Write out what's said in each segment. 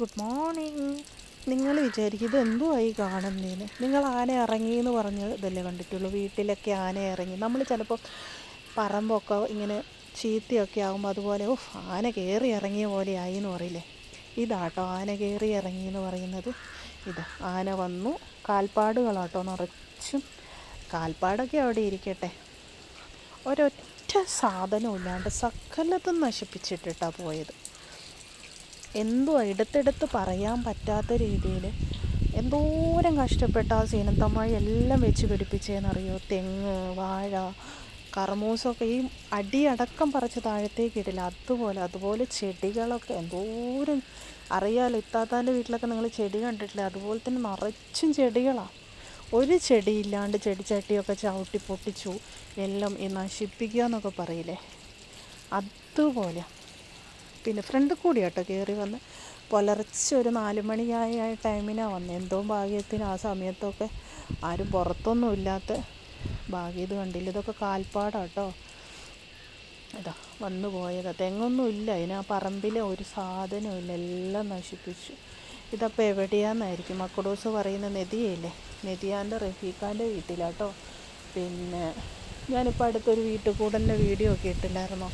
Good morning നിങ്ങൾ വിചാരിക്കും ഇത് ആയി കാണുന്നതിന് നിങ്ങൾ ആന ഇറങ്ങി എന്ന് പറഞ്ഞ് ഇതല്ലേ കണ്ടിട്ടുള്ളൂ. വീട്ടിലൊക്കെ ആന ഇറങ്ങി. നമ്മൾ ചിലപ്പോൾ പറമ്പൊക്കെ ഇങ്ങനെ ചീത്തയൊക്കെ ആകുമ്പോൾ അതുപോലെ ഓ ആന കയറി ഇറങ്ങിയ പോലെ ആയി എന്ന് പറയില്ലേ? ഇതാട്ടോ ആന കയറി ഇറങ്ങി എന്ന് പറയുന്നത്. ഇത് ആന വന്നു. കാൽപ്പാടുകളാട്ടോ നിറച്ചും. കാൽപ്പാടൊക്കെ അവിടെ ഇരിക്കട്ടെ. ഒരൊറ്റ സാധനവും ഇല്ലാണ്ട് സകലതും നശിപ്പിച്ചിട്ടിട്ടാണ് പോയത്. എന്തുവാ എടുത്തെടുത്ത് പറയാൻ പറ്റാത്ത രീതിയിൽ എന്തോരം കഷ്ടപ്പെട്ട ആ സീനത്തമ്മായി എല്ലാം വെച്ച് പിടിപ്പിച്ചതെന്നറിയോ തെങ്ങ് വാഴ കർമൂസൊക്കെ. ഈ അടിയടക്കം പറിച്ച് താഴത്തേക്ക് ഇടില്ല. അതുപോലെ അതുപോലെ ചെടികളൊക്കെ. എന്തോരം അറിയാലോ ഇത്താത്താന്റെ വീട്ടിലൊക്കെ നിങ്ങൾ ചെടി കണ്ടിട്ടില്ല? അതുപോലെ തന്നെ നിറച്ചും ചെടികളാണ് ഒരു ചെടിയില്ലാണ്ട് ചെടിച്ചട്ടിയൊക്കെ ചവിട്ടി പൊട്ടിച്ചു. എല്ലാം ഈ നശിപ്പിക്കുക എന്നൊക്കെ പറയില്ലേ? അതുപോലെ പിന്നെ ഫ്രണ്ട് കൂടി കേട്ടോ കയറി വന്ന്. പുലർച്ചെ ഒരു നാല് മണിയായ ടൈമിനാണ് വന്നത് എന്തോ ഭാഗ്യത്തിന് ആ സമയത്തൊക്കെ ആരും പുറത്തൊന്നും ഇല്ലാത്ത ഭാഗ്യം ഇത് കണ്ടില്ല. ഇതൊക്കെ കാൽപ്പാടാണ് കേട്ടോ ഇതാ വന്നു പോയത്. തെങ്ങൊന്നും ഇല്ല. അതിന് ആ പറമ്പിലെ ഒരു സാധനവും ഇല്ല. എല്ലാം നശിപ്പിച്ചു. ഇതപ്പോൾ എവിടെയാണെന്നായിരിക്കും മക്കടോസ് പറയുന്ന നദിയല്ലേ? നദിയാന്റെ റഫീഖാന്റെ വീട്ടിലാട്ടോ. പിന്നെ ഞാനിപ്പോൾ അടുത്തൊരു വീട്ടിൽ വീഡിയോ ഒക്കെ ഇട്ടില്ലായിരുന്നോ?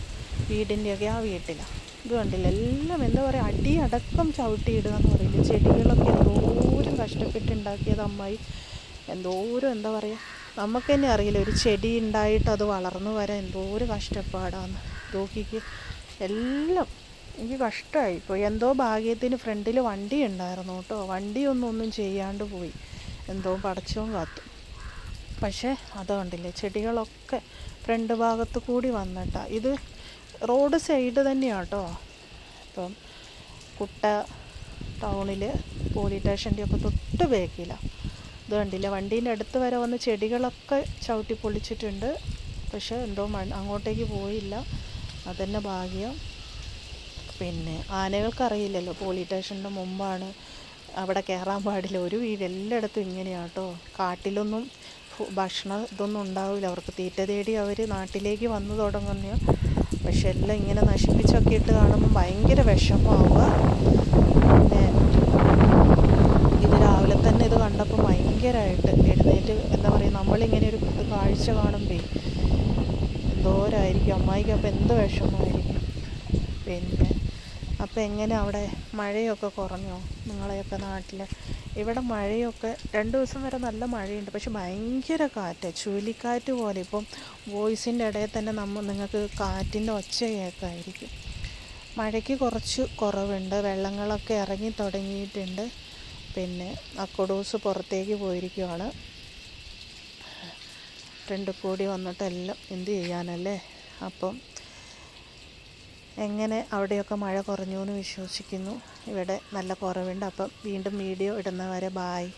വീടിന്റെയൊക്കെ ആ വീട്ടിലാണ് ഇത് കണ്ടില്ല. എല്ലാം എന്താ പറയുക അടിയടക്കം ചവിട്ടിയിടുക എന്ന് പറയില്ല. ചെടികളൊക്കെ എന്തോരം കഷ്ടപ്പെട്ടുണ്ടാക്കിയത് അമ്മായി. എന്തോരം എന്താ പറയുക നമുക്ക് തന്നെ അറിയില്ല. ഒരു ചെടി ഉണ്ടായിട്ട് അത് വളർന്നു വരാൻ എന്തോരം കഷ്ടപ്പാടാന്ന്. നോക്കിക്ക്. എല്ലാം എനിക്ക് കഷ്ടമായി. ഇപ്പോൾ എന്തോ ഭാഗ്യത്തിന് ഫ്രണ്ടിൽ വണ്ടി ഉണ്ടായിരുന്നു കേട്ടോ. വണ്ടിയൊന്നും ഒന്നും ചെയ്യാണ്ട് പോയി. എന്തോ പടച്ചവും കാത്തു. പക്ഷേ അത് കണ്ടില്ലേ ചെടികളൊക്കെ ഫ്രണ്ട് ഭാഗത്ത് കൂടി വന്നിട്ടാണ് ഇത് റോഡ് സൈഡ് തന്നെയാണ് കേട്ടോ ഇപ്പം കുട്ട ടൗണിൽ പോലീസ് സ്റ്റേഷന്റെ ഒക്കെ തൊട്ട് ബേക്കിലാണ് ഇത് കണ്ടില്ല? വണ്ടീന്റെ അടുത്ത് വരെ വന്ന് ചെടികളൊക്കെ ചവിട്ടി പൊളിച്ചിട്ടുണ്ട് പക്ഷേ എന്തോ അങ്ങോട്ടേക്ക് പോയില്ല. അതന്നെ ഭാഗ്യം. പിന്നെ ആനകൾക്കറിയില്ലല്ലോ പോലീസ് സ്റ്റേഷന്റെ മുമ്പാണ്. അവിടെ കയറാൻ പാടില്ല. ഒരു വീട് എല്ലായിടത്തും ഇങ്ങനെയാണ് കേട്ടോ കാട്ടിലൊന്നും ഭക്ഷണം ഇതൊന്നും ഉണ്ടാവില്ല. അവർക്ക് തീറ്റ തേടി അവർ നാട്ടിലേക്ക് വന്നു തുടങ്ങുന്ന പക്ഷെ എല്ലാം ഇങ്ങനെ നശിപ്പിച്ചൊക്കെ ഇട്ട് കാണുമ്പോൾ ഭയങ്കര വിഷമമാവുക. പിന്നെ ഇത് രാവിലെ തന്നെ ഇത് കണ്ടപ്പോൾ ഭയങ്കരമായിട്ട് എഴുന്നേറ്റ് എന്താ പറയുക നമ്മളിങ്ങനെ ഒരു ഇത് കാഴ്ച കാണുമ്പോൾ എന്തോരായിരിക്കും. അമ്മായിക്ക് അപ്പോൾ എന്ത് വിഷമമായിരിക്കും. പിന്നെ അപ്പോൾ എങ്ങനെ അവിടെ മഴയൊക്കെ കുറഞ്ഞോ? നിങ്ങളെയൊക്കെ നാട്ടിൽ ഇവിടെ മഴയൊക്കെ രണ്ട് ദിവസം വരെ നല്ല മഴയുണ്ട്. പക്ഷെ ഭയങ്കര കാറ്റ്. ചുഴലിക്കാറ്റ് പോലെ. ഇപ്പം വോയിസിന്റെ ഇടയിൽ തന്നെ നമ്മൾ നിങ്ങൾക്ക് കാറ്റിന്റെ ഒച്ച കേൾക്കായിരിക്കും മഴയ്ക്ക് കുറച്ച് കുറവുണ്ട്. വെള്ളങ്ങളൊക്കെ ഇറങ്ങി തുടങ്ങിയിട്ടുണ്ട്. പിന്നെ അക്കൊടൂസ് പുറത്തേക്ക് പോയിരിക്കുവാണ്. ഫ്രണ്ട് കൂടി വന്നിട്ടെല്ലാം എന്ത് ചെയ്യാനല്ലേ? അപ്പം എങ്ങനെ അവിടെയൊക്കെ മഴ കുറഞ്ഞു എന്ന് വിശ്വസിക്കുന്നു. ഇവിടെ നല്ല കുറവുണ്ട്. അപ്പം വീണ്ടും വീഡിയോ ഇടുന്നവരെ ബായ്